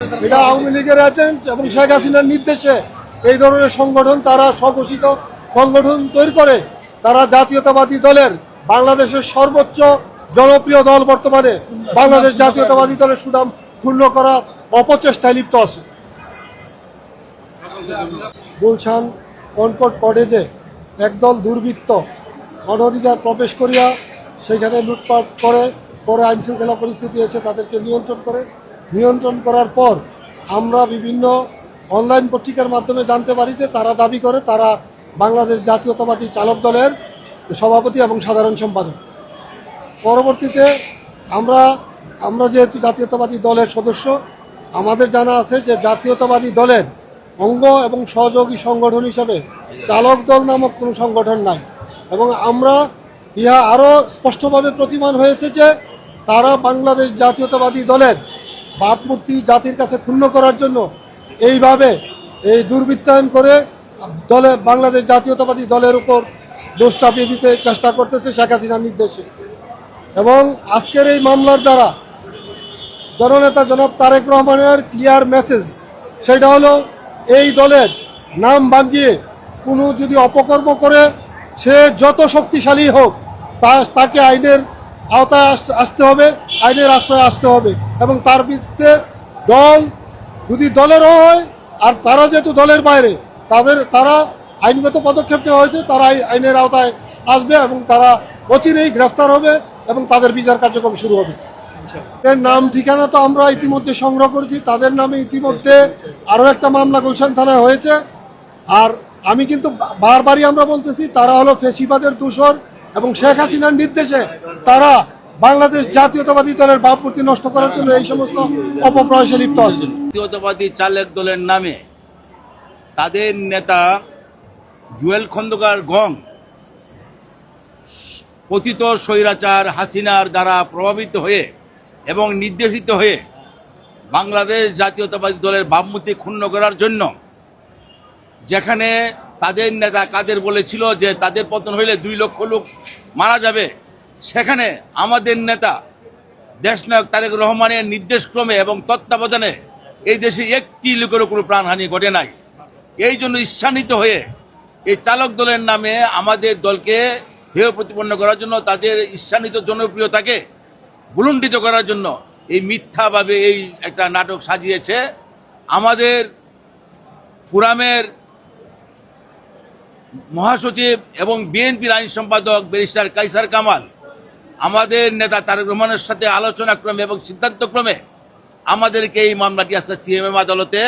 এটা আওয়ামী লীগের এজেন্ট এবং শেখ হাসিনার নির্দেশে এই ধরনের সংগঠন তারা স্বঘোষিত সংগঠন তৈরি করে। তারা জাতীয়তাবাদী দলের বাংলাদেশের সর্বোচ্চ জনপ্রিয় দল বর্তমানে বাংলাদেশ জাতীয়তাবাদী দলের সুনাম ক্ষুণ্ণ করার অপচেষ্টায় লিপ্ত আছে। গুলশান কনকট কটেজে একদল দুর্বৃত্ত অনধিকার প্রবেশ করিয়া সেখানে লুটপাট করে, পরে আইন শৃঙ্খলা পরিস্থিতি এসে তাদেরকে নিয়ন্ত্রণ করে। নিয়ন্ত্রণ করার পর আমরা বিভিন্ন অনলাইন পত্রিকার মাধ্যমে জানতে পারি যে তারা দাবি করে তারা বাংলাদেশ জাতীয়তাবাদী চালক দলের সভাপতি এবং সাধারণ সম্পাদক। পরবর্তীতে আমরা আমরা যেহেতু জাতীয়তাবাদী দলের সদস্য, আমাদের জানা আছে যে জাতীয়তাবাদী দলের অঙ্গ এবং সহযোগী সংগঠন হিসাবে চালক দল নামক কোনো সংগঠন নাই এবং আমরা ইহা আরও স্পষ্টভাবে প্রতিমান হয়েছে যে তারা বাংলাদেশ জাতীয়তাবাদী দলের ভাবমূর্তি জাতির কাছে ক্ষুণ্ণ করার জন্য এইভাবে এই দুর্বৃত্তায়ন করে দলে বাংলাদেশ জাতীয়তাবাদী দলের উপর দোষ চাপিয়ে দিতে চেষ্টা করতেছে শেখ হাসিনার নির্দেশে। এবং আজকের এই মামলার দ্বারা জননেতা জনাব তারেক রহমানের ক্লিয়ার মেসেজ সেটা হলো এই দলের নাম ভাঙিয়ে কোনো যদি অপকর্ম করে, সে যত শক্তিশালী হোক, তা তাকে আইনের আওতায় আসতে হবে, আইনের আশ্রয়ে আসতে হবে। এবং তার বিরুদ্ধে দল যদি দলেরও হয়, আর তারা যেহেতু দলের বাইরে, তাদের, তারা আইনগত পদক্ষেপ নেওয়া হয়েছে, তারা আইনের আওতায় আসবে এবং তারা অচিরেই গ্রেফতার হবে এবং তাদের বিচার কার্যক্রম শুরু হবে। এর নাম ঠিকানা তো আমরা ইতিমধ্যে সংগ্রহ করেছি, তাদের নামে ইতিমধ্যে আরও একটা মামলা গুলশান থানায় হয়েছে। আর আমি কিন্তু বারবারই আমরা বলতেছি, তারা হলো ফেসিবাদের দূষর এবং শেখ হাসিনার নির্দেশে তারা বাংলাদেশ জাতীয়তাবাদী দলের ভাবমূর্তি নষ্ট করার জন্য এই সমস্ত অপপ্রয়াসে লিপ্ত আছে। জাতীয়তাবাদী চালক দলের নামে তাদের নেতা জুয়েল খন্দকার গং পতিত স্বৈরাচার হাসিনার দ্বারা প্রভাবিত হয়ে এবং নির্দেশিত হয়ে বাংলাদেশ জাতীয়তাবাদী দলের ভাবমূর্তি ক্ষুণ্ণ করার জন্য যেখানে তাদের নেতা কাদের বলেছিল যে তাদের পতন হইলে দুই লক্ষ লোক মারা যাবে সেখানে আমাদের নেতা দেশনায়ক তারেক রহমানের নির্দেশক্রমে এবং তত্ত্বাবধানে এই দেশে একটি লোকেরও কোনো প্রাণহানি ঘটে নাই। এই জন্য ঈর্ষান্বিত হয়ে এই চালক দলের নামে আমাদের দলকে হেয় প্রতিপন্ন করার জন্য তাদের ঈর্ষান্বিত জনপ্রিয়তাকে ভুলুণ্ঠিত করার জন্য এই মিথ্যাভাবে এই একটা নাটক সাজিয়েছে। আমাদের ফুরামের মহাসচিব এবং বিএনপির আইন সম্পাদক ব্যারিস্টার কাইসার কামাল আমাদের নেতা তারেক রহমানের সাথে আলোচনাক্রমে এবং সিদ্ধান্তক্রমে আমাদেরকে এই মামলাটি আজকে সিএমএম আদালতে